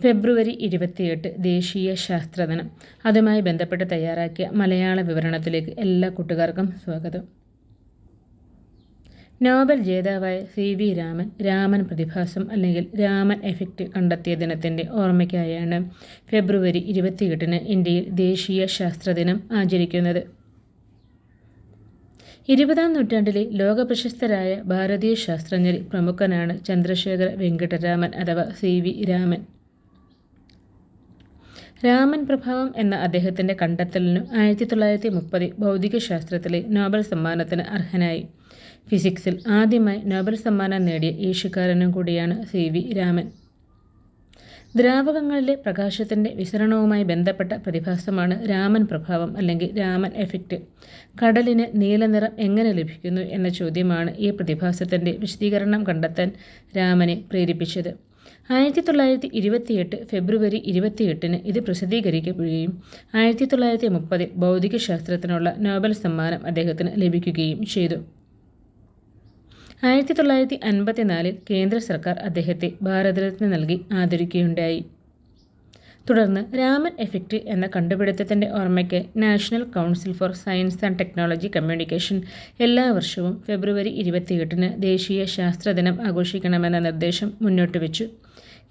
ഫെബ്രുവരി ഇരുപത്തിയെട്ട് ദേശീയ ശാസ്ത്രദിനം. അതുമായി ബന്ധപ്പെട്ട് തയ്യാറാക്കിയ മലയാള വിവരണത്തിലേക്ക് എല്ലാ കൂട്ടുകാർക്കും സ്വാഗതം. നോബൽ ജേതാവായ സി വി രാമൻ രാമൻ പ്രതിഭാസം അല്ലെങ്കിൽ രാമൻ എഫക്റ്റ് കണ്ടെത്തിയ ദിനത്തിന്റെ ഓർമ്മയ്ക്കായാണ് ഫെബ്രുവരി ഇരുപത്തിയെട്ടിന് ഇന്ത്യയിൽ ദേശീയ ശാസ്ത്രദിനം ആചരിക്കുന്നത്. ഇരുപതാം നൂറ്റാണ്ടിലെ ലോകപ്രശസ്തരായ ഭാരതീയ ശാസ്ത്രജ്ഞരിൽ പ്രമുഖനാണ് ചന്ദ്രശേഖര വെങ്കിട്ടരാമൻ അഥവാ സി വി രാമൻ. രാമൻ പ്രഭാവം എന്ന അദ്ദേഹത്തിന്റെ കണ്ടെത്തലിനു ആയിരത്തി തൊള്ളായിരത്തി മുപ്പതിൽ ഭൗതികശാസ്ത്രത്തിലെ നോബൽ സമ്മാനത്തിന് അർഹനായി. ഫിസിക്സിൽ ആദ്യമായി നോബൽ സമ്മാനം നേടിയ ഏഷ്യക്കാരനും കൂടിയാണ് സി വി രാമൻ. ദ്രാവകങ്ങളിലെ പ്രകാശത്തിന്റെ വിസരണവുമായി ബന്ധപ്പെട്ട പ്രതിഭാസമാണ് രാമൻ പ്രഭാവം അല്ലെങ്കിൽ രാമൻ എഫക്റ്റ്. കടലിന് നീലനിറം എങ്ങനെ ലഭിക്കുന്നു എന്ന ചോദ്യമാണ് ഈ പ്രതിഭാസത്തിന്റെ വിശദീകരണം കണ്ടെത്താൻ രാമനെ പ്രേരിപ്പിച്ചത്. ആയിരത്തി തൊള്ളായിരത്തി ഇരുപത്തിയെട്ട് ഫെബ്രുവരി ഇരുപത്തിയെട്ടിന് ഇത് പ്രസിദ്ധീകരിക്കപ്പെടുകയും ആയിരത്തി തൊള്ളായിരത്തി മുപ്പതിൽ ഭൗതികശാസ്ത്രത്തിനുള്ള നോബൽ സമ്മാനം അദ്ദേഹത്തിന് ലഭിക്കുകയും ചെയ്തു. ആയിരത്തി തൊള്ളായിരത്തി അൻപത്തിനാലിൽ കേന്ദ്ര സർക്കാർ അദ്ദേഹത്തെ ഭാരതരത്ന നൽകി ആദരിക്കുകയുണ്ടായി. തുടർന്ന് രാമൻ എഫക്റ്റ് എന്ന കണ്ടുപിടുത്തത്തിന്റെ ഓർമ്മയ്ക്ക് national council for science and technology communication എല്ലാ വർഷവും ഫെബ്രുവരി ഇരുപത്തിയെട്ടിന് ദേശീയ ശാസ്ത്രദിനം ആഘോഷിക്കണമെന്ന നിർദ്ദേശം മുന്നോട്ട് വെച്ചു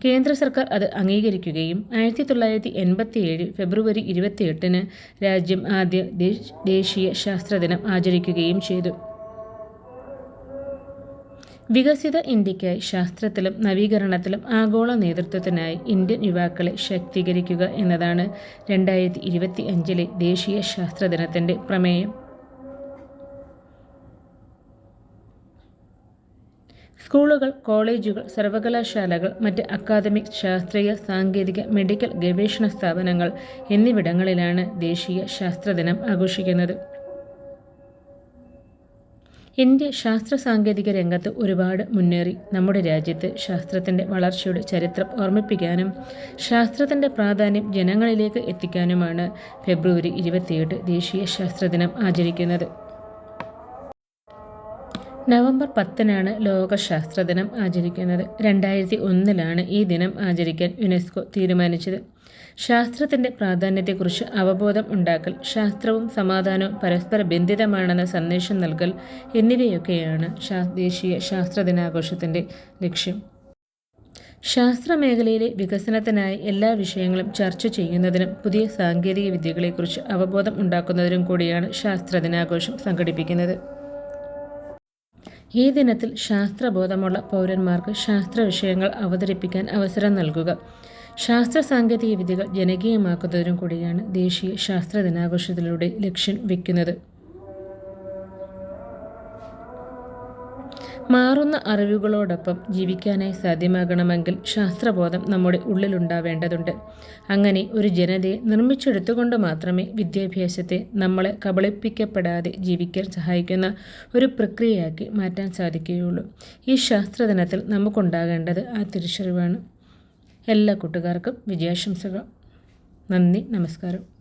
കേന്ദ്ര സർക്കാർ അത് അംഗീകരിക്കുകയും ആയിരത്തി തൊള്ളായിരത്തി എൺപത്തിയേഴ് ഫെബ്രുവരി ഇരുപത്തിയെട്ടിന് രാജ്യം ആദ്യ ദേശീയ ശാസ്ത്രദിനം ആചരിക്കുകയും ചെയ്തു. വികസിത ഇന്ത്യയ്ക്കായി ശാസ്ത്രത്തിലും നവീകരണത്തിലും ആഗോള നേതൃത്വത്തിനായി ഇന്ത്യൻ യുവാക്കളെ ശാക്തീകരിക്കുക എന്നതാണ് രണ്ടായിരത്തി ഇരുപത്തി അഞ്ചിലെ ദേശീയ ശാസ്ത്രദിനത്തിന്റെ പ്രമേയം. സ്കൂളുകൾ കോളേജുകൾ സർവകലാശാലകൾ മറ്റ് അക്കാദമിക് ശാസ്ത്രീയ സാങ്കേതിക മെഡിക്കൽ ഗവേഷണ സ്ഥാപനങ്ങൾ എന്നിവിടങ്ങളിലാണ് ദേശീയ ശാസ്ത്രദിനം ആഘോഷിക്കുന്നത്. ഇന്ത്യ ശാസ്ത്ര സാങ്കേതിക രംഗത്ത് ഒരുപാട് മുന്നേറി. നമ്മുടെ രാജ്യത്ത് ശാസ്ത്രത്തിന്റെ വളർച്ചയുടെ ചരിത്രം ഓർമ്മിപ്പിക്കാനും ശാസ്ത്രത്തിന്റെ പ്രാധാന്യം ജനങ്ങളിലേക്ക് എത്തിക്കാനുമാണ് ഫെബ്രുവരി ഇരുപത്തിയെട്ട് ദേശീയ ശാസ്ത്രദിനം ആചരിക്കുന്നത്. നവംബർ പത്തിനാണ് ലോക ശാസ്ത്ര ദിനം ആചരിക്കുന്നത്. രണ്ടായിരത്തി ഒന്നിലാണ് ഈ ദിനം ആചരിക്കാൻ യുനെസ്കോ തീരുമാനിച്ചത്. ശാസ്ത്രത്തിന്റെ പ്രാധാന്യത്തെക്കുറിച്ച് അവബോധം ഉണ്ടാക്കൽ ശാസ്ത്രവും സമാധാനവും പരസ്പര ബന്ധിതമാണെന്ന സന്ദേശം നൽകൽ എന്നിവയൊക്കെയാണ് ദേശീയ ശാസ്ത്ര ദിനാഘോഷത്തിന്റെ ലക്ഷ്യം. ശാസ്ത്ര മേഖലയിലെ വികസനത്തിനായി എല്ലാ വിഷയങ്ങളും ചർച്ച ചെയ്യുന്നതിനും പുതിയ സാങ്കേതിക വിദ്യകളെക്കുറിച്ച് അവബോധം ഉണ്ടാക്കുന്നതിനും കൂടിയാണ് ശാസ്ത്ര ദിനാഘോഷം സംഘടിപ്പിക്കുന്നത്. ഈ ദിനത്തിൽ ശാസ്ത്രബോധമുള്ള പൗരന്മാർക്ക് ശാസ്ത്ര വിഷയങ്ങൾ അവതരിപ്പിക്കാൻ അവസരം നൽകുക. ശാസ്ത്ര സാങ്കേതിക വിദ്യകൾ ജനകീയമാക്കുന്നതിനും കൂടിയാണ് ദേശീയ ശാസ്ത്ര ദിനാഘോഷത്തിലൂടെ ലക്ഷ്യം വയ്ക്കുന്നത് മാറുന്ന അറിവുകളോടൊപ്പം ജീവിക്കാനായി സാധ്യമാകണമെങ്കിൽ ശാസ്ത്രബോധം നമ്മുടെ ഉള്ളിലുണ്ടാവേണ്ടതുണ്ട്. അങ്ങനെ ഒരു ജനതയെ നിർമ്മിച്ചെടുത്തുകൊണ്ട് മാത്രമേ വിദ്യാഭ്യാസത്തെ നമ്മളെ കബളിപ്പിക്കപ്പെടാതെ ജീവിക്കാൻ സഹായിക്കുന്ന ഒരു പ്രക്രിയയാക്കി മാറ്റാൻ സാധിക്കുകയുള്ളൂ. ഈ ശാസ്ത്രദിനത്തിൽ നമുക്കുണ്ടാകേണ്ടത് ആ തിരിച്ചറിവാണ്. എല്ലാ കൂട്ടുകാർക്കും വിജയാശംസകൾ. നന്ദി നമസ്കാരം.